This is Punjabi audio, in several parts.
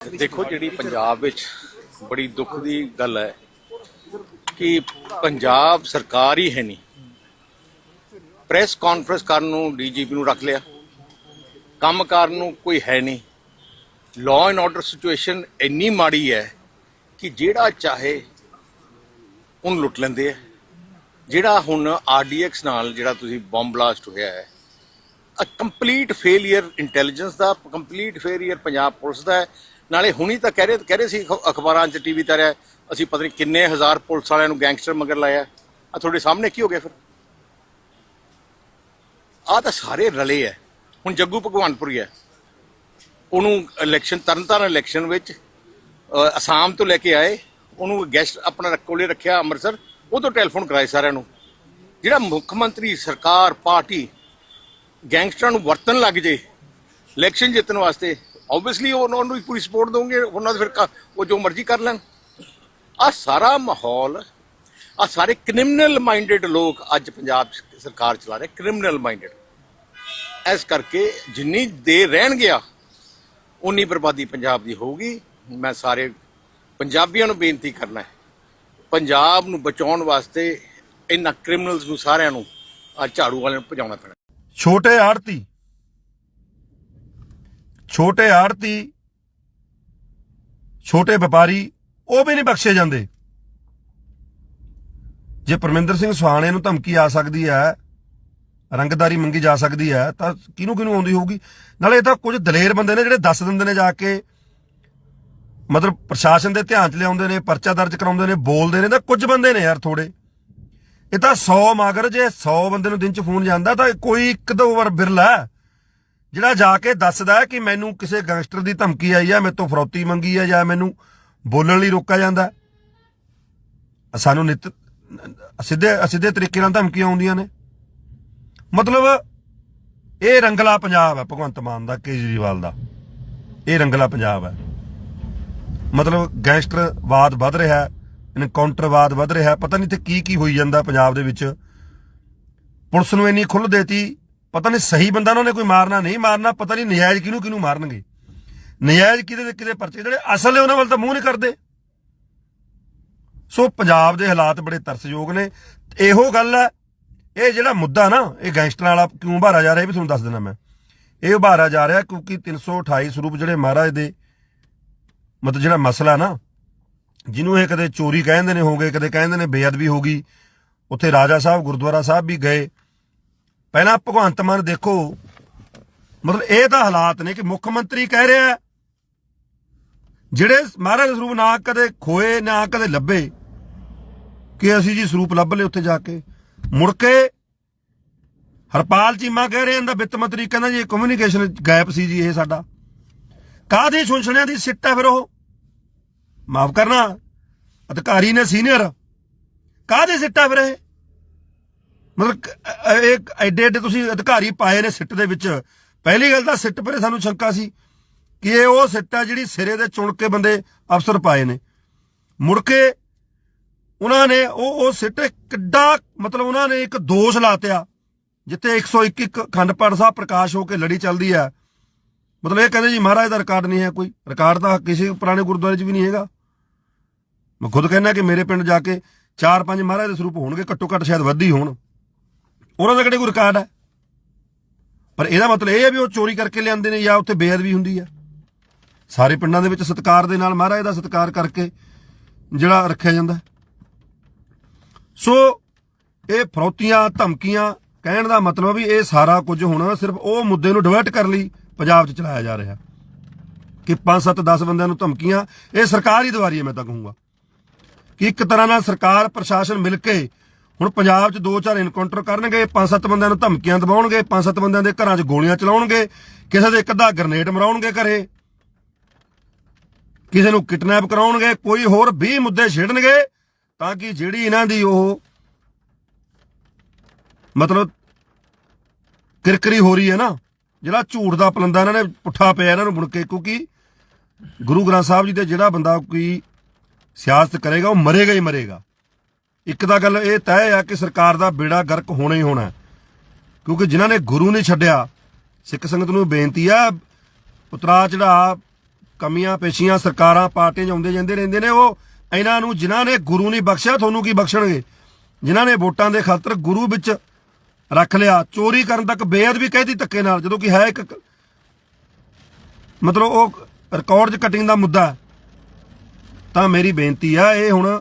ਦੇਖੋ ਜਿਹੜੀ ਪੰਜਾਬ ਵਿੱਚ ਬੜੀ ਦੁੱਖ ਦੀ ਗੱਲ ਹੈ ਕਿ ਪੰਜਾਬ ਸਰਕਾਰ ਹੀ ਹੈ ਨਹੀਂ। ਪ੍ਰੈਸ ਕਾਨਫਰੰਸ ਕਰਨ ਨੂੰ ਡੀਜੀਪੀ ਨੂੰ ਰੱਖ ਲਿਆ। ਕੰਮ ਕਰਨ ਨੂੰ ਕੋਈ ਹੈ ਨਹੀਂ। ਲਾਅ ਐਂਡ ਆਰਡਰ ਸਿਚੁਏਸ਼ਨ ਇੰਨੀ ਮਾੜੀ ਹੈ ਕਿ ਜਿਹੜਾ ਚਾਹੇ ਉਹਨੂੰ ਲੁੱਟ ਲੈਂਦੇ ਆ। ਜਿਹੜਾ ਹੁਣ ਆਰਡੀਐਕਸ ਨਾਲ ਜਿਹੜਾ ਤੁਸੀਂ ਬੰਬ ਬਲਾਸਟ ਹੋਇਆ ਹੈ ਅ ਕੰਪਲੀਟ ਫੇਲਿਅਰ ਇੰਟੈਲੀਜੈਂਸ ਦਾ ਕੰਪਲੀਟ ਫੇਲਿਅਰ ਪੰਜਾਬ ਪੁਲਿਸ ਦਾ ਹੈ। ਨਾਲੇ ਹੁਣੀ ਤਾਂ ਕਹਿ ਰਹੇ ਕਹਿ ਰਹੇ ਸੀ ਅਖਬਾਰਾਂ 'ਚ ਟੀਵੀ ਤੇ ਰਿਹਾ। ਅਸੀਂ ਪਤਾ ਨਹੀਂ ਕਿੰਨੇ ਹਜ਼ਾਰ ਪੁਲਿਸ ਵਾਲਿਆਂ ਨੂੰ ਗੈਂਗਸਟਰ ਮਗਰ ਲਾਇਆ। ਆ ਤੁਹਾਡੇ ਸਾਹਮਣੇ ਕੀ ਹੋ ਗਿਆ ਫਿਰ? ਆ ਤਾਂ ਸਾਰੇ ਰਲੇ ਹੈ ਹੁਣ ਜੱਗੂ ਭਗਵਾਨਪੁਰੀ ਹੈ ਉਹਨੂੰ ਇਲੈਕਸ਼ਨ ਤਰਨਤਾਰਨ ਇਲੈਕਸ਼ਨ ਵਿੱਚ ਅਸਾਮ ਤੋਂ ਲੈ ਕੇ ਆਏ। ਉਹਨੂੰ ਗੈਸਟ ਆਪਣਾ ਕੋਲੇ ਰੱਖਿਆ ਅੰਮ੍ਰਿਤਸਰ। ਉਹ ਤੋਂ ਟੈਲੀਫੋਨ ਕਰਾਏ ਸਾਰਿਆਂ ਨੂੰ। ਜਿਹੜਾ ਮੁੱਖ ਮੰਤਰੀ, ਸਰਕਾਰ, ਪਾਰਟੀ ਗੈਂਗਸਟਰਾਂ ਨੂੰ ਵਰਤਣ ਲੱਗ ਜੇ ਇਲੈਕਸ਼ਨ ਜਿੱਤਣ ਵਾਸਤੇ ਆਬਵੀਅਸਲੀ ਉਹਨਾਂ ਨੂੰ ਹੀ ਪੂਰੀ ਸਪੋਰਟ ਦੋਗੇ ਉਹਨਾਂ ਦੇ ਫਿਰ ਉਹ ਜੋ ਮਰਜ਼ੀ ਕਰ ਲੈਣ। ਆ ਸਾਰਾ ਮਾਹੌਲ ਆ ਸਾਰੇ ਕ੍ਰਿਮੀਨਲ ਮਾਈਂਡਡ ਲੋਕ ਅੱਜ ਪੰਜਾਬ ਸਰਕਾਰ ਚਲਾ ਰਹੇ ਕ੍ਰਿਮੀਨਲ ਮਾਈਂਡਡ ਇਸ ਕਰਕੇ ਜਿੰਨੀ ਦੇਰ ਰਹਿਣ ਗਿਆ ਉਨੀ ਬਰਬਾਦੀ ਪੰਜਾਬ ਦੀ ਹੋਊਗੀ। ਮੈਂ ਸਾਰੇ ਪੰਜਾਬੀਆਂ ਨੂੰ ਬੇਨਤੀ ਕਰਨਾ ਹੈ, ਪੰਜਾਬ ਨੂੰ ਬਚਾਉਣ ਵਾਸਤੇ ਇਹਨਾਂ ਕ੍ਰਿਮੀਨਲਸ ਨੂੰ ਸਾਰਿਆਂ ਨੂੰ ਆ ਝਾੜੂ ਵਾਲਿਆਂ ਨੂੰ ਭਜਾਉਣਾ ਪੈਣਾ। ਛੋਟੇ ਆੜਤੀ ਛੋਟੇ ਆੜਤੀ ਛੋਟੇ ਵਪਾਰੀ, ਉਹ ਵੀ ਨਹੀਂ ਬਖਸ਼ੇ ਜਾਂਦੇ। ਜੇ ਪਰਮਿੰਦਰ ਸਿੰਘ ਸੁਹਾਣੇ ਨੂੰ ਧਮਕੀ ਆ ਸਕਦੀ ਹੈ, ਰੰਗਦਾਰੀ ਮੰਗੀ ਜਾ ਸਕਦੀ ਹੈ, ਤਾਂ ਕਿਹਨੂੰ ਕਿਹਨੂੰ ਆਉਂਦੀ ਹੋਊਗੀ? ਨਾਲੇ ਇਹ ਤਾਂ ਕੁਝ ਦਲੇਰ ਬੰਦੇ ਨੇ ਜਿਹੜੇ ਦੱਸ ਦਿੰਦੇ ਨੇ ਜਾ ਕੇ, ਮਤਲਬ ਪ੍ਰਸ਼ਾਸਨ ਦੇ ਧਿਆਨ 'ਚ ਲਿਆਉਂਦੇ ਨੇ, ਪਰਚਾ ਦਰਜ ਕਰਾਉਂਦੇ ਨੇ, ਬੋਲਦੇ ਨੇ, ਤਾਂ ਕੁਝ ਬੰਦੇ ਨੇ ਯਾਰ ਥੋੜੇ ਇਹ ਤਾਂ 100 ਮਗਰ ਜੇ 100 ਬੰਦੇ ਨੂੰ ਦਿਨ ਚ ਫੋਨ ਜਾਂਦਾ, ਤਾਂ ਕੋਈ ਇੱਕ ਦੋ ਵਾਰ ਬਿਰਲਾ ਜਿਹੜਾ ਜਾ ਕੇ ਦੱਸਦਾ ਕਿ ਮੈਨੂੰ ਕਿਸੇ ਗੈਂਗਸਟਰ ਦੀ ਧਮਕੀ ਆਈ ਹੈ ਮੇਰੇ ਤੋਂ ਫਰੌਤੀ ਮੰਗੀ ਹੈ ਜਾਂ ਮੈਨੂੰ ਬੋਲਣ ਲਈ ਰੋਕਿਆ ਜਾਂਦਾ ਸਾਨੂੰ ਨਿਤ ਸਿੱਧੇ ਸਿੱਧੇ ਤਰੀਕੇ ਨਾਲ ਧਮਕੀਆਂ ਆਉਂਦੀਆਂ ਨੇ। ਮਤਲਬ ਇਹ ਰੰਗਲਾ ਪੰਜਾਬ ਹੈ, ਭਗਵੰਤ ਮਾਨ ਦਾ, ਕੇਜਰੀਵਾਲ ਦਾ। ਇਹ ਰੰਗਲਾ ਪੰਜਾਬ ਹੈ। ਮਤਲਬ ਗੈਂਗਸਟਰਵਾਦ ਵੱਧ ਰਿਹਾ ਇਨਕਾਊਂਟਰਵਾਦ ਵੱਧ ਰਿਹਾ ਪਤਾ ਨਹੀਂ ਤੇ ਕੀ ਕੀ ਹੋਈ ਜਾਂਦਾ ਪੰਜਾਬ ਦੇ ਵਿੱਚ। ਪੁਲਿਸ ਨੂੰ ਇੰਨੀ ਖੁੱਲ੍ਹ ਦੇਤੀ ਪਤਾ ਨਹੀਂ ਸਹੀ ਬੰਦਾ ਉਹਨਾਂ ਨੇ ਕੋਈ ਮਾਰਨਾ, ਨਹੀਂ ਮਾਰਨਾ, ਪਤਾ ਨਹੀਂ ਨਜਾਇਜ਼ ਕਿਹਨੂੰ ਕਿਹਨੂੰ ਮਾਰਨਗੇ। ਨਜਾਇਜ਼ ਕਿਤੇ ਦੇ ਕਿਹਦੇ ਪਰਚੇ? ਜਿਹੜੇ ਅਸਲ ਨੇ ਉਹਨਾਂ ਵੱਲ ਤਾਂ ਮੂੰਹ ਨਹੀਂ ਕਰਦੇ। ਸੋ ਪੰਜਾਬ ਦੇ ਹਾਲਾਤ ਬੜੇ ਤਰਸਯੋਗ ਨੇ। ਇਹੋ ਗੱਲ ਹੈ, ਇਹ ਜਿਹੜਾ ਮੁੱਦਾ ਨਾ, ਇਹ ਗੈਂਗਸਟਰਾਂ ਵਾਲਾ ਕਿਉਂ ਉਭਾਰਿਆ ਜਾ ਰਿਹਾ, ਇਹ ਵੀ ਤੁਹਾਨੂੰ ਦੱਸ ਦਿੰਦਾ ਮੈਂ। ਇਹ ਉਭਾਰਿਆ ਜਾ ਰਿਹਾ ਕਿਉਂਕਿ 328 ਸਰੂਪ ਜਿਹੜੇ ਮਹਾਰਾਜ ਦੇ, ਮਤਲਬ ਜਿਹੜਾ ਮਸਲਾ ਨਾ, ਜਿਹਨੂੰ ਇਹ ਕਦੇ ਚੋਰੀ ਕਹਿੰਦੇ ਨੇ ਹੋਗੇ ਕਦੇ ਕਹਿੰਦੇ ਨੇ ਬੇਅਦਬੀ ਹੋ ਗਈ। ਉੱਥੇ ਰਾਜਾ ਸਾਹਿਬ, ਗੁਰਦੁਆਰਾ ਸਾਹਿਬ ਵੀ ਗਏ। ਪਹਿਲਾਂ ਭਗਵੰਤ ਮਾਨ ਦੇਖੋ, ਮਤਲਬ ਇਹ ਤਾਂ ਹਾਲਾਤ ਨੇ ਕਿ ਮੁੱਖ ਮੰਤਰੀ ਕਹਿ ਰਿਹਾ ਜਿਹੜੇ ਮਹਾਰਾਜ ਦੇ ਸਰੂਪ ਨਾ ਕਦੇ ਖੋਏ, ਨਾ ਕਦੇ ਲੱਭੇ, ਕਿ ਅਸੀਂ ਜੀ ਸਰੂਪ ਲੱਭ ਲਏ ਉੱਥੇ ਜਾ ਕੇ। ਮੁੜ ਕੇ ਹਰਪਾਲ ਚੀਮਾ ਕਹਿ ਰਹੇ, ਇਹਦਾ ਵਿੱਤ ਮੰਤਰੀ ਕਹਿੰਦਾ ਜੀ ਕਮਿਊਨੀਕੇਸ਼ਨ ਗੈਪ ਸੀ ਜੀ ਇਹ ਸਾਡਾ। ਕਾਹਦੀ ਸੁਣਛਣਿਆਂ ਦੀ ਸਿੱਟ ਹੈ ਫਿਰ ਉਹ? ਮਾਫ ਕਰਨਾ, ਅਧਿਕਾਰੀ ਨੇ ਸੀਨੀਅਰ ਕਾਹਦੇ ਸਿੱਟਾ ਫਿਰ ਇਹ? ਮਤਲਬ ਇਹ ਐਡੇ ਐਡੇ ਤੁਸੀਂ ਅਧਿਕਾਰੀ ਪਾਏ ਨੇ ਸਿੱਟ ਦੇ ਵਿੱਚ। ਪਹਿਲੀ ਗੱਲ ਤਾਂ ਸਿੱਟ ਪਰੇ ਸਾਨੂੰ ਸ਼ੰਕਾ ਸੀ ਕਿ ਇਹ ਉਹ ਸਿੱਟ ਆ ਜਿਹੜੀ ਸਿਰੇ ਦੇ ਚੁਣ ਕੇ ਬੰਦੇ ਅਫਸਰ ਪਾਏ ਨੇ। ਮੁੜ ਕੇ ਉਹਨਾਂ ਨੇ ਉਹ ਉਹ ਸਿੱਟ ਕਿੱਡਾ ਮਤਲਬ ਉਹਨਾਂ ਨੇ ਇੱਕ ਦੋਸ਼ ਲਾਤਿਆ ਜਿੱਥੇ 101 ਇੱਕ ਖੰਡ ਪਾਠ ਸਾਹਿਬ ਪ੍ਰਕਾਸ਼ ਹੋ ਕੇ ਲੜੀ ਚੱਲਦੀ ਹੈ ਮਤਲਬ ਇਹ ਕਹਿੰਦੇ ਜੀ ਮਹਾਰਾਜ ਦਾ ਰਿਕਾਰਡ ਨਹੀਂ ਹੈ ਕੋਈ। ਰਿਕਾਰਡ ਤਾਂ ਕਿਸੇ ਪੁਰਾਣੇ ਗੁਰਦੁਆਰੇ 'ਚ ਵੀ ਨਹੀਂ ਹੈਗਾ। ਮੈਂ ਖੁਦ ਕਹਿੰਦਾ ਕਿ ਮੇਰੇ ਪਿੰਡ ਜਾ ਕੇ ਚਾਰ ਪੰਜ ਮਹਾਰਾਜ ਦੇ ਸਰੂਪ ਹੋਣਗੇ, ਘੱਟੋ ਘੱਟ ਸ਼ਾਇਦ ਵੱਧ ਹੀ ਹੋਣ। ਉਹਨਾਂ ਦਾ ਕਿਹੜੇ ਕੋਈ ਰਿਕਾਰਡ ਹੈ? ਪਰ ਇਹਦਾ ਮਤਲਬ ਇਹ ਹੈ ਵੀ ਉਹ ਚੋਰੀ ਕਰਕੇ ਲਿਆਂਦੇ ਨੇ ਜਾਂ ਉੱਥੇ ਬੇਅਦਬੀ ਹੁੰਦੀ ਹੈ। ਸਾਰੇ ਪਿੰਡਾਂ ਦੇ ਵਿੱਚ ਸਤਿਕਾਰ ਦੇ ਨਾਲ ਮਹਾਰਾਜ ਦਾ ਸਤਿਕਾਰ ਕਰਕੇ ਜਿਹੜਾ ਰੱਖਿਆ ਜਾਂਦਾ ਸੋ ਇਹ ਫਰੌਤੀਆਂ, ਧਮਕੀਆਂ ਕਹਿਣ ਦਾ ਮਤਲਬ ਵੀ ਇਹ ਸਾਰਾ ਕੁਝ ਹੁਣ ਸਿਰਫ ਉਹ ਮੁੱਦੇ ਨੂੰ ਡਿਵਰਟ ਕਰਨ ਲਈ ਪੰਜਾਬ 'ਚ ਚਲਾਇਆ ਜਾ ਰਿਹਾ। ਕਿ 5 7 10 ਬੰਦਿਆਂ ਨੂੰ ਧਮਕੀਆਂ, ਇਹ ਸਰਕਾਰ ਹੀ ਦਵਾਰੀ ਹੈ, ਮੈਂ ਤਾਂ ਕਹੂੰਗਾ। ਕਿ ਇੱਕ ਤਰ੍ਹਾਂ ਨਾਲ ਸਰਕਾਰ, ਪ੍ਰਸ਼ਾਸਨ ਮਿਲ ਕੇ ਹੁਣ ਪੰਜਾਬ 'ਚ ਦੋ ਚਾਰ ਇਨਕਾਊਂਟਰ ਕਰਨਗੇ ਪੰਜ ਸੱਤ ਬੰਦਿਆਂ ਨੂੰ ਧਮਕੀਆਂ ਦਬਾਉਣਗੇ ਪੰਜ ਸੱਤ ਬੰਦਿਆਂ ਦੇ ਘਰਾਂ 'ਚ ਗੋਲੀਆਂ ਚਲਾਉਣਗੇ, ਕਿਸੇ ਦੇ ਇੱਕ ਅੱਧਾ ਗ੍ਰਨੇਡ ਮਰਾਉਣਗੇ ਘਰੇ। ਕਿਸੇ ਨੂੰ ਕਿਡਨੈਪ ਕਰਾਉਣਗੇ, ਕੋਈ ਹੋਰ 20 ਮੁੱਦੇ ਛੇੜਨਗੇ, ਤਾਂ ਕਿ ਜਿਹੜੀ ਇਹਨਾਂ ਦੀ ਉਹ ਮਤਲਬ ਕਿਰਕਰੀ ਹੋ ਰਹੀ ਹੈ ਨਾ, ਜਿਹੜਾ ਝੂਠ ਦਾ ਪਲੰਦਾ ਇਹਨਾਂ ਨੇ ਪੁੱਠਾ ਪਿਆ ਇਹਨਾਂ ਨੂੰ ਮੁੜ ਕੇ, ਕਿਉਂਕਿ ਗੁਰੂ ਗ੍ਰੰਥ ਸਾਹਿਬ ਜੀ ਦੇ ਜਿਹੜਾ ਬੰਦਾ ਕੋਈ ਸਿਆਸਤ ਕਰੇਗਾ, ਉਹ ਮਰੇਗਾ ਹੀ ਮਰੇਗਾ। ਇੱਕ ਤਾਂ ਗੱਲ ਇਹ ਤੈਅ ਆ ਕਿ ਸਰਕਾਰ ਦਾ ਬੇੜਾ ਗਰਕ ਹੋਣਾ ਹੀ ਹੋਣਾ ਕਿਉਂਕਿ ਜਿਨ੍ਹਾਂ ਨੇ ਗੁਰੂ ਨਹੀਂ ਛੱਡਿਆ, ਸਿੱਖ ਸੰਗਤ ਨੂੰ ਬੇਨਤੀ ਆ ਉਤਰਾ ਚੜਾ, ਕਮੀਆਂ ਪੇਸ਼ੀਆਂ ਸਰਕਾਰਾਂ ਪਾਰਟੀਆਂ 'ਚ ਆਉਂਦੇ ਜਾਂਦੇ ਰਹਿੰਦੇ ਨੇ, ਉਹ ਇਹਨਾਂ ਨੂੰ ਜਿਨ੍ਹਾਂ ਨੇ ਗੁਰੂ ਨਹੀਂ ਬਖਸ਼ਿਆ, ਤੁਹਾਨੂੰ ਕੀ ਬਖਸ਼ਣਗੇ? ਜਿਨ੍ਹਾਂ ਨੇ ਵੋਟਾਂ ਦੇ ਖਾਤਰ ਗੁਰੂ ਵਿੱਚ ਰੱਖ ਲਿਆ, ਚੋਰੀ ਕਰਨ ਤੱਕ ਬੇਅਦਬੀ ਕਹਿਦੀ ਧੱਕੇ ਨਾਲ, ਜਦੋਂ ਕਿ ਹੈ ਇੱਕ ਮਤਲਬ ਉਹ ਰਿਕਾਰਡ 'ਚ ਕਟਿੰਗ ਦਾ ਮੁੱਦਾ ਤਾਂ ਮੇਰੀ ਬੇਨਤੀ ਆ, ਇਹ ਹੁਣ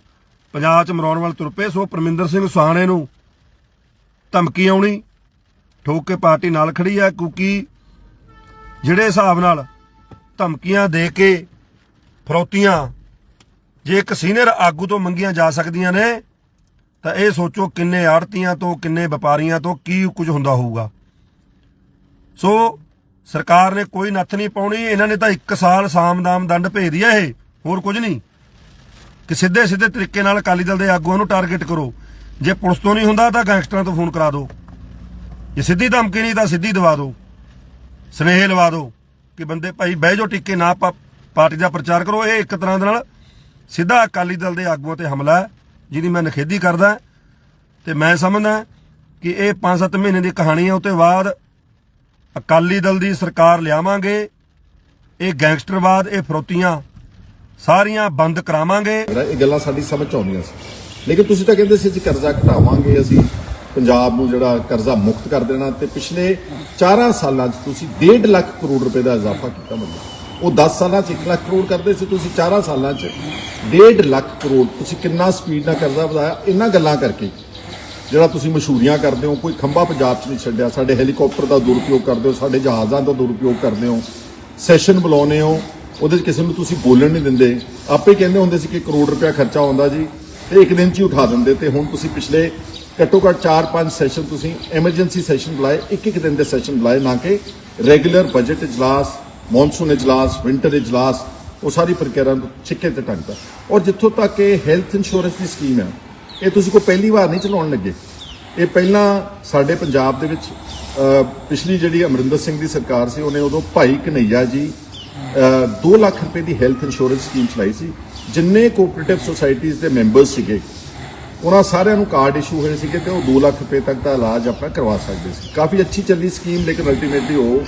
ਪੰਜਾਬ 'ਚ ਮਰਾਉਣ ਵੱਲ ਤੁਰ ਪਏ, ਸੋ ਪਰਮਿੰਦਰ ਸਿੰਘ ਸੁਹਾਣੇ ਨੂੰ ਧਮਕੀ ਆਉਣੀ, ਠੋਕ ਕੇ ਪਾਰਟੀ ਨਾਲ ਖੜੀ ਆ ਕਿਉਂਕਿ ਜਿਹੜੇ ਹਿਸਾਬ ਨਾਲ ਧਮਕੀਆਂ ਦੇ ਕੇ ਫਰੋਤੀਆਂ ਜੇ ਇੱਕ ਸੀਨੀਅਰ ਆਗੂ ਤੋਂ ਮੰਗੀਆਂ ਜਾ ਸਕਦੀਆਂ ਨੇ, ਤਾਂ ਇਹ ਸੋਚੋ ਕਿੰਨੇ ਆੜਤੀਆਂ ਤੋਂ, ਕਿੰਨੇ ਵਪਾਰੀਆਂ ਤੋਂ ਕੀ ਕੁਝ ਹੁੰਦਾ ਹੋਊਗਾ। ਸੋ ਸਰਕਾਰ ਨੇ ਕੋਈ ਨੱਥ ਨਹੀਂ ਪਾਉਣੀ, ਇਹਨਾਂ ਨੇ ਤਾਂ 1 ਸਾਲ ਸਾਮਦਾਮ ਦੰਡ ਭੇਜ ਦਿਆ ਇਹ, ਹੋਰ ਕੁਝ ਨਹੀਂ। ਕਿ ਸਿੱਧੇ ਸਿੱਧੇ ਤਰੀਕੇ ਨਾਲ ਅਕਾਲੀ ਦਲ ਦੇ ਆਗੂਆਂ ਨੂੰ ਟਾਰਗੇਟ ਕਰੋ। ਜੇ ਪੁਲਿਸ ਤੋਂ ਨਹੀਂ ਹੁੰਦਾ ਤਾਂ ਗੈਂਗਸਟਰਾਂ ਤੋਂ ਫੋਨ ਕਰਾ ਦਿਓ। ਜੇ ਸਿੱਧੀ ਧਮਕੀ ਨਹੀਂ ਤਾਂ ਸਿੱਧੀ ਦਵਾ ਦਿਓ। ਸਨੇਹ ਲਵਾ ਦਿਓ ਕਿ ਬੰਦੇ ਭਾਈ ਬਹਿ ਜਾਓ ਟਿੱਕੇ ਨਾ ਪਾ- ਪਾਰਟੀ ਦਾ ਪ੍ਰਚਾਰ ਕਰੋ। ਇਹ ਇੱਕ ਤਰ੍ਹਾਂ ਦੇ ਨਾਲ ਸਿੱਧਾ ਅਕਾਲੀ ਦਲ ਦੇ ਆਗੂਆਂ ਤੇ ਹਮਲਾ ਹੈ, ਜਿਹਦੀ ਮੈਂ ਨਿਖੇਧੀ ਕਰਦਾ ਤੇ ਮੈਂ ਸਮਝਦਾ ਕਿ ਇਹ 5-7 ਮਹੀਨੇ ਦੀ ਕਹਾਣੀ ਹੈ ਉਤੇ ਬਾਅਦ ਅਕਾਲੀ ਦਲ ਦੀ ਸਰਕਾਰ ਲਿਆਵਾਂਗੇ। ਇਹ ਗੈਂਗਸਟਰਵਾਦ, ਇਹ ਫਰੋਤੀਆਂ ਸਾਰੀਆਂ ਬੰਦ ਕਰਾਵਾਂਗੇ। ਇਹ ਗੱਲਾਂ ਸਾਡੀ ਸਮਝ 'ਚ ਆਉਂਦੀਆਂ ਸੀ। ਲੇਕਿਨ ਤੁਸੀਂ ਤਾਂ ਕਹਿੰਦੇ ਸੀ ਅਸੀਂ ਕਰਜ਼ਾ ਘਟਾਵਾਂਗੇ ਅਸੀਂ। ਪੰਜਾਬ ਨੂੰ ਜਿਹੜਾ ਕਰਜ਼ਾ ਮੁਕਤ ਕਰ ਦੇਣਾ ਤੇ ਪਿਛਲੇ 4 ਸਾਲਾਂ 'ਚ ਤੁਸੀਂ 1.5 ਲੱਖ ਕਰੋੜ ਰੁਪਏ ਦਾ ਇਜ਼ਾਫਾ ਕੀਤਾ ਮਤਲਬ ਉਹ 10 ਸਾਲਾਂ 'ਚ 1 ਲੱਖ ਕਰੋੜ ਕਰਦੇ ਸੀ ਤੁਸੀਂ 4 ਸਾਲਾਂ 'ਚ। 1.5 ਲੱਖ ਕਰੋੜ ਤੁਸੀਂ ਕਿੰਨਾ ਸਪੀਡ ਨਾਲ ਕਰਜ਼ਾ ਵਧਾਇਆ? ਇਹਨਾਂ ਗੱਲਾਂ ਕਰਕੇ। ਜਿਹੜਾ ਤੁਸੀਂ ਮਸ਼ਹੂਰੀਆਂ ਕਰਦੇ ਹੋ, ਕੋਈ ਖੰਭਾ ਪੰਜਾਬ 'ਚ ਨਹੀਂ ਛੱਡਿਆ। ਸਾਡੇ ਹੈਲੀਕਾਪਟਰ ਦਾ ਦੁਰਉਪਯੋਗ ਕਰਦੇ ਹੋ, ਸਾਡੇ ਜਹਾਜ਼ਾਂ ਦਾ ਦੁਰਉਪਯੋਗ ਕਰਦੇ ਹੋ। ਸੈਸ਼ਨ ਬੁਲਾਉਂਦੇ ਹੋ। ਉਹਦੇ 'ਚ ਕਿਸੇ ਨੂੰ ਤੁਸੀਂ ਬੋਲਣ ਨਹੀਂ ਦਿੰਦੇ। ਆਪੇ ਕਹਿੰਦੇ ਹੁੰਦੇ ਸੀ ਕਿ ਕਰੋੜ ਰੁਪਇਆ ਖਰਚਾ ਆਉਂਦਾ ਜੀ, ਤੇ ਇੱਕ ਦਿਨ 'ਚ ਹੀ ਉਠਾ ਦਿੰਦੇ ਤੇ ਹੁਣ ਤੁਸੀਂ ਪਿਛਲੇ ਘੱਟੋ ਘੱਟ 4-5 ਸੈਸ਼ਨ ਤੁਸੀਂ ਐਮਰਜੈਂਸੀ ਸੈਸ਼ਨ ਬੁਲਾਏ, ਇੱਕ ਇੱਕ ਦਿਨ ਦੇ ਸੈਸ਼ਨ ਬੁਲਾਏ ਨਾ ਕਿ ਰੈਗੂਲਰ ਬਜਟ ਇਜਲਾਸ ਮੌਨਸੂਨ ਇਜਲਾਸ ਵਿੰਟਰ ਇਜਲਾਸ, ਉਹ ਸਾਰੀ ਪ੍ਰਕਿਰਿਆ ਨੂੰ ਛਿੱਕੇ ਤੇ ਟੰਗਦਾ ਔਰ ਜਿੱਥੋਂ ਤੱਕ ਇਹ ਹੈਲਥ ਇੰਸ਼ੋਰੈਂਸ ਦੀ ਸਕੀਮ ਹੈ ਇਹ ਤੁਸੀਂ ਕੋਈ ਪਹਿਲੀ ਵਾਰ ਨਹੀਂ ਚਲਾਉਣ ਲੱਗੇ। ਇਹ ਪਹਿਲਾਂ ਸਾਡੇ ਪੰਜਾਬ ਦੇ ਵਿੱਚ ਪਿਛਲੀ ਜਿਹੜੀ ਅਮਰਿੰਦਰ ਸਿੰਘ ਦੀ ਸਰਕਾਰ ਸੀ, ਉਹਨੇ ਉਦੋਂ ਭਾਈ ਕਨਈਆ ਜੀ 2 ਲੱਖ ਰੁਪਏ ਦੀ ਹੈਲਥ ਇੰਸ਼ੋਰੈਂਸ ਸਕੀਮ ਚਲਾਈ ਸੀ। ਜਿੰਨੇ ਕੋਆਪਰੇਟਿਵ ਸੁਸਾਇਟੀਆਂ ਦੇ ਮੈਂਬਰ ਸੀਗੇ, ਉਹਨਾਂ ਸਾਰਿਆਂ ਨੂੰ ਕਾਰਡ ਇਸ਼ੂ ਹੋਏ ਸੀਗੇ ਤੇ ਉਹ 2 ਲੱਖ ਰੁਪਏ ਤੱਕ ਦਾ ਇਲਾਜ ਆਪਣਾ ਕਰਵਾ ਸਕਦੇ ਸੀ। ਕਾਫੀ ਅੱਛੀ ਚੱਲੀ ਸਕੀਮ ਲੇਕਿਨ ਅਲਟੀਮੇਟਲੀ ਉਹ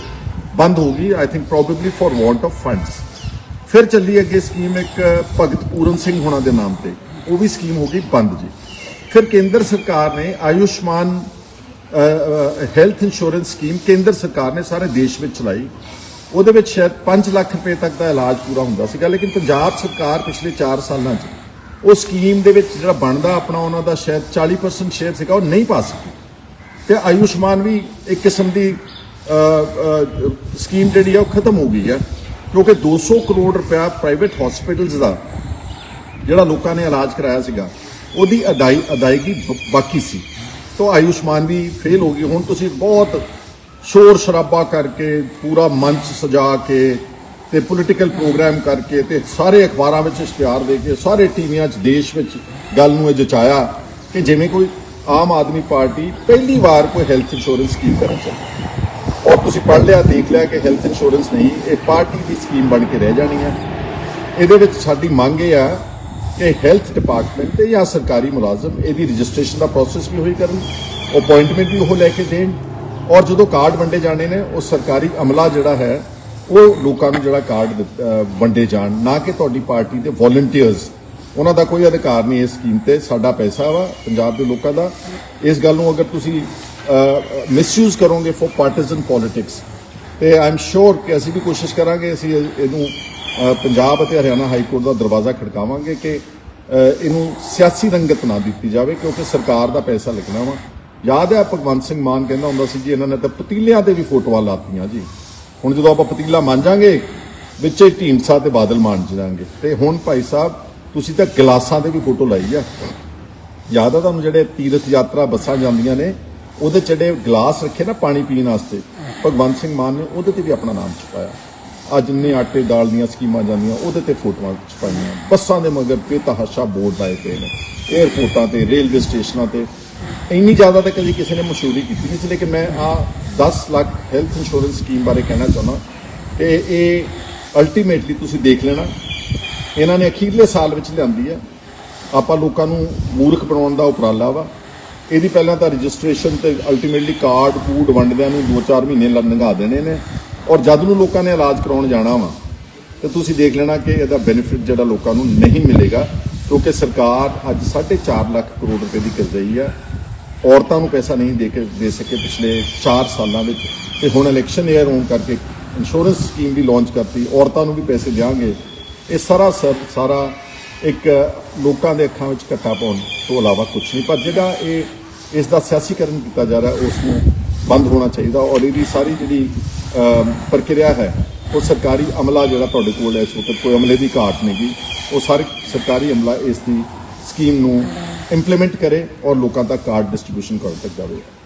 ਬੰਦ ਹੋ ਗਈ I think probably for want of funds ਫਿਰ ਚੱਲੀ ਅੱਗੇ ਸਕੀਮ ਇੱਕ ਭਗਤ ਪੂਰਨ ਸਿੰਘ ਹੋਣਾ ਦੇ ਨਾਮ ਤੇ। ਉਹ ਵੀ ਸਕੀਮ ਹੋ ਗਈ ਬੰਦ ਜੀ। ਫਿਰ ਕੇਂਦਰ ਸਰਕਾਰ ਨੇ ਆਯੁਸ਼ਮਾਨ ਹੈਲਥ ਇੰਸ਼ੋਰੈਂਸ ਸਕੀਮ ਕੇਂਦਰ ਸਰਕਾਰ ਨੇ ਸਾਰੇ ਦੇਸ਼ ਵਿੱਚ ਚਲਾਈ। ਉਹਦੇ ਵਿੱਚ ਸ਼ਾਇਦ 5 ਲੱਖ ਰੁਪਏ ਤੱਕ ਦਾ ਇਲਾਜ ਪੂਰਾ ਹੁੰਦਾ ਸੀਗਾ, ਲੇਕਿਨ ਪੰਜਾਬ ਸਰਕਾਰ ਪਿਛਲੇ 4 ਸਾਲਾਂ 'ਚ ਉਹ ਸਕੀਮ ਦੇ ਵਿੱਚ ਜਿਹੜਾ ਬਣਦਾ ਆਪਣਾ, ਉਹਨਾਂ ਦਾ ਸ਼ਾਇਦ 40% ਸ਼ੇਅਰ ਸੀਗਾ, ਉਹ ਨਹੀਂ ਪਾ ਸਕੀ। ਤੇ ਆਯੁਸ਼ਮਾਨ ਵੀ ਇੱਕ ਕਿਸਮ ਦੀ ਸਕੀਮ ਜਿਹੜੀ ਆ ਉਹ ਖਤਮ ਹੋ ਗਈ ਆ, ਕਿਉਂਕਿ 200 ਕਰੋੜ ਰੁਪਇਆ ਪ੍ਰਾਈਵੇਟ ਹਸਪੀਟਲਸ ਦਾ ਜਿਹੜਾ ਲੋਕਾਂ ਨੇ ਇਲਾਜ ਕਰਾਇਆ ਸੀਗਾ, ਉਹਦੀ ਅਦਾਈ ਅਦਾਇਗੀ ਬ- ਬਾਕੀ ਸੀ। ਤੋਂ ਆਯੁਸ਼ਮਾਨ ਵੀ ਫੇਲ ਹੋ ਗਈ। ਹੁਣ ਤੁਸੀਂ ਬਹੁਤ ਸ਼ੋਰ ਸ਼ਰਾਬਾ ਕਰਕੇ, ਪੂਰਾ ਮੰਚ ਸਜਾ ਕੇ ਤੇ ਪੋਲੀਟੀਕਲ ਪ੍ਰੋਗਰਾਮ ਕਰਕੇ ਤੇ ਸਾਰੇ ਅਖਬਾਰਾਂ ਵਿੱਚ ਇਸ਼ਤਿਹਾਰ ਦੇ ਕੇ, ਸਾਰੇ ਟੀਵੀਆਂ 'ਚ, ਦੇਸ਼ ਵਿੱਚ ਗੱਲ ਨੂੰ ਇਹ ਜਚਾਇਆ ਕਿ ਜਿਵੇਂ ਕੋਈ ਆਮ ਆਦਮੀ ਪਾਰਟੀ ਪਹਿਲੀ ਵਾਰ ਕੋਈ ਹੈਲਥ ਇੰਸ਼ੋਰੈਂਸ ਸਕੀਮ ਕਰਨ ਚੱਲੀ। ਔਰ ਤੁਸੀਂ ਪੜ੍ਹ ਲਿਆ, ਦੇਖ ਲਿਆ ਕਿ ਹੈਲਥ ਇੰਸ਼ੋਰੈਂਸ ਨਹੀਂ, ਇਹ ਪਾਰਟੀ ਦੀ ਸਕੀਮ ਬਣ ਕੇ ਰਹਿ ਜਾਣੀ ਹੈ। ਇਹਦੇ ਵਿੱਚ ਸਾਡੀ ਮੰਗ ਇਹ ਆ ਕਿ ਹੈਲਥ ਡਿਪਾਰਟਮੈਂਟ ਤੇ ਜਾਂ ਸਰਕਾਰੀ ਮੁਲਾਜ਼ਮ ਇਹਦੀ ਰਜਿਸਟ੍ਰੇਸ਼ਨ ਦਾ ਪ੍ਰੋਸੈਸ ਵੀ ਹੋਈ ਕਰਨ ਅਪਾਇੰਟਮੈਂਟ ਵੀ ਉਹ ਲੈ ਕੇ ਦੇਣ। ਔਰ ਜਦੋਂ ਕਾਰਡ ਵੰਡੇ ਜਾਣੇ ਨੇ, ਉਹ ਸਰਕਾਰੀ ਅਮਲਾ ਜਿਹੜਾ ਹੈ, ਉਹ ਲੋਕਾਂ ਨੂੰ ਜਿਹੜਾ ਕਾਰਡ ਦਿੱਤ- ਵੰਡੇ ਜਾਣ। ਨਾ ਕਿ ਤੁਹਾਡੀ ਪਾਰਟੀ ਦੇ ਵੋਲੰਟੀਅਰਸ ਉਹਨਾਂ ਦਾ ਕੋਈ ਅਧਿਕਾਰ ਨਹੀਂ ਇਸ ਸਕੀਮ ਤੇ। ਸਾਡਾ ਪੈਸਾ ਵਾ ਪੰਜਾਬ ਦੇ ਲੋਕਾਂ ਦਾ। ਇਸ ਗੱਲ ਨੂੰ ਅਗਰ ਤੁਸੀਂ ਮਿਸਯੂਜ਼ ਕਰੋਗੇ ਫॉर ਪਾਰਟੀਜ਼ਨ ਪੋਲਿਟਿਕਸ ਤੇ ਆਮ ਸ਼ੋਰ ਕਿ ਅਸੀਂ ਵੀ ਕੋਸ਼ਿਸ਼ ਕਰਾਂਗੇ, ਅਸੀਂ ਇਹਨੂੰ ਪੰਜਾਬ ਅਤੇ ਹਰਿਆਣਾ ਹਾਈ ਕੋਰਟ ਦਾ ਦਰਵਾਜ਼ਾ ਖੜਕਾਵਾਂਗੇ ਕਿ ਇਹਨੂੰ ਸਿਆਸੀ ਰੰਗਤ ਨਾ ਦਿੱਤੀ ਜਾਵੇ, ਕਿਉਂਕਿ ਸਰਕਾਰ ਦਾ ਪੈਸਾ ਲੱਗਣਾ ਵਾ। ਯਾਦ ਹੈ ਭਗਵੰਤ ਸਿੰਘ ਮਾਨ ਕਹਿੰਦਾ ਹੁੰਦਾ ਸੀ ਜੀ, ਇਹਨਾਂ ਨੇ ਤਾਂ ਪਤੀਲਿਆਂ ਤੇ ਵੀ ਫੋਟੋਆਂ ਲਾਤੀਆਂ ਜੀ। ਹੁਣ ਜਦੋਂ ਆਪਾਂ ਪਤੀਲਾ ਮਾਂਜਾਂਗੇ, ਵਿੱਚੇ ਢੀਂਡਸਾ ਤੇ ਬਾਦਲ ਮਾਂਜ ਜਾਣਗੇ। ਤੇ ਹੁਣ ਭਾਈ ਸਾਹਿਬ, ਤੁਸੀਂ ਤਾਂ ਗਲਾਸਾਂ ਤੇ ਵੀ ਫੋਟੋ ਲਾਈ ਆ। ਯਾਦ ਆ ਤੁਹਾਨੂੰ ਜਿਹੜੇ ਤੀਰਥ ਯਾਤਰਾ ਬੱਸਾਂ ਜਾਂਦੀਆਂ ਨੇ, ਉਹਦੇ 'ਚ ਜਿਹੜੇ ਗਲਾਸ ਰੱਖੇ ਨਾ ਪਾਣੀ ਪੀਣ ਵਾਸਤੇ, ਭਗਵੰਤ ਸਿੰਘ ਮਾਨ ਨੇ ਉਹਦੇ ਤੇ ਵੀ ਆਪਣਾ ਨਾਮ ਛਪਾਇਆ। ਅੱਜ ਨੇ ਆਟੇ ਦਾਲ ਦੀਆਂ ਸਕੀਮਾਂ ਜਾਂਦੀਆਂ, ਉਹਦੇ ਤੇ ਫੋਟੋਆਂ ਛਪਾਈਆਂ। ਬੱਸਾਂ ਦੇ ਮਗਰ ਬੇਤਹਾਸ਼ਾ ਬੋਰਡ ਆਏ ਪਏ ਨੇ। 에ਅਰਪੋਰਟਾਂ ਤੇ ਰੇਲਵੇ ਸਟੇਸ਼ਨਾਂ ਤੇ ਇੰਨੀ ਜ਼ਿਆਦਾ ਤਾਂ ਕਦੀ ਕਿਸੇ ਨੇ ਮਸ਼ਹੂਰੀ ਕੀਤੀ ਨਹੀਂ ਸੀ, ਲੇਕਿਨ ਮੈਂ ਆ 10 ਲੱਖ ਹੈਲਥ ਇੰਸ਼ੋਰੈਂਸ ਸਕੀਮ ਬਾਰੇ ਕਹਿਣਾ ਚਾਹੁੰਦਾ। ਕਿ ਇਹ ਅਲਟੀਮੇਟਲੀ ਤੁਸੀਂ ਦੇਖ ਲੈਣਾ, ਇਹਨਾਂ ਨੇ ਅਖੀਰਲੇ ਸਾਲ ਵਿੱਚ ਲਿਆਂਦੀ ਹੈ। ਆਪਾਂ ਲੋਕਾਂ ਨੂੰ ਮੂਰਖ ਬਣਾਉਣ ਦਾ ਉਪਰਾਲਾ ਵਾ। ਇਹਦੀ ਪਹਿਲਾਂ ਤਾਂ ਰਜਿਸਟ੍ਰੇਸ਼ਨ ਤੇ ਅਲਟੀਮੇਟਲੀ ਕਾਰਡ ਕੂਡ ਵੰਡਦਿਆਂ ਨੂੰ 2-4 ਮਹੀਨੇ ਲ- ਲੰਘਾ ਦੇਣੇ ਨੇ। ਔਰ ਜਦ ਨੂੰ ਲੋਕਾਂ ਨੇ ਇਲਾਜ ਕਰਾਉਣ ਜਾਣਾ ਵਾ, ਤੇ ਤੁਸੀਂ ਦੇਖ ਲੈਣਾ ਕਿ ਇਹਦਾ ਬੈਨੀਫਿਟ ਜਿਹੜਾ ਲੋਕਾਂ ਨੂੰ ਨਹੀਂ ਮਿਲੇਗਾ, ਕਿਉਂਕਿ ਸਰਕਾਰ ਅੱਜ 4.5 ਲੱਖ ਕਰੋੜ ਰੁਪਏ ਦੀ ਕਰਜ਼ਈ ਆ। ਔਰਤਾਂ ਨੂੰ ਪੈਸਾ ਨਹੀਂ ਦੇ ਕੇ ਦੇ ਸਕੇ ਪਿਛਲੇ 4 ਸਾਲਾਂ ਵਿੱਚ। ਤੇ ਹੁਣ ਇਲੈਕਸ਼ਨ ਏਅਰ ਹੋਣ ਕਰਕੇ ਇੰਸ਼ੋਰੈਂਸ ਸਕੀਮ ਵੀ ਲਾਂਚ ਕਰਤੀ, ਔਰਤਾਂ ਨੂੰ ਵੀ ਪੈਸੇ ਦਿਆਂਗੇ। ਇਹ ਸਾਰਾ ਸਰ ਸਾਰਾ ਇੱਕ ਲੋਕਾਂ ਦੇ ਅੱਖਾਂ ਵਿੱਚ ਘੱਟਾ ਪਾਉਣ ਤੋਂ ਇਲਾਵਾ ਕੁਝ ਨਹੀਂ। ਪਰ ਜਿਹੜਾ ਇਹ, ਇਸ ਦਾ ਸਿਆਸੀਕਰਨ ਕੀਤਾ ਜਾ ਰਿਹਾ, ਉਸ ਨੂੰ ਬੰਦ ਹੋਣਾ ਚਾਹੀਦਾ। ਔਰ ਇਹਦੀ ਸਾਰੀ ਜਿਹੜੀ ਪ੍ਰਕਿਰਿਆ ਹੈ, ਉਹ ਸਰਕਾਰੀ ਅਮਲਾ ਜਿਹੜਾ ਤੁਹਾਡੇ ਕੋਲ ਹੈ, ਇਸ ਵਕਤ ਕੋਈ ਅਮਲੇ ਦੀ ਘਾਟ ਨਹੀਂ ਗੀ। ਉਹ ਸਾਰੇ ਸਰਕਾਰੀ ਅਮਲਾ ਇਸ ਦੀ ਸਕੀਮ ਨੂੰ ਇੰਪਲੀਮੈਂਟ ਕਰੇ ਔਰ ਲੋਕਾਂ ਤੱਕ ਕਾਰਡ ਡਿਸਟ੍ਰੀਬਿਊਸ਼ਨ ਕਰਨ ਤੱਕ ਜਾਵੇ।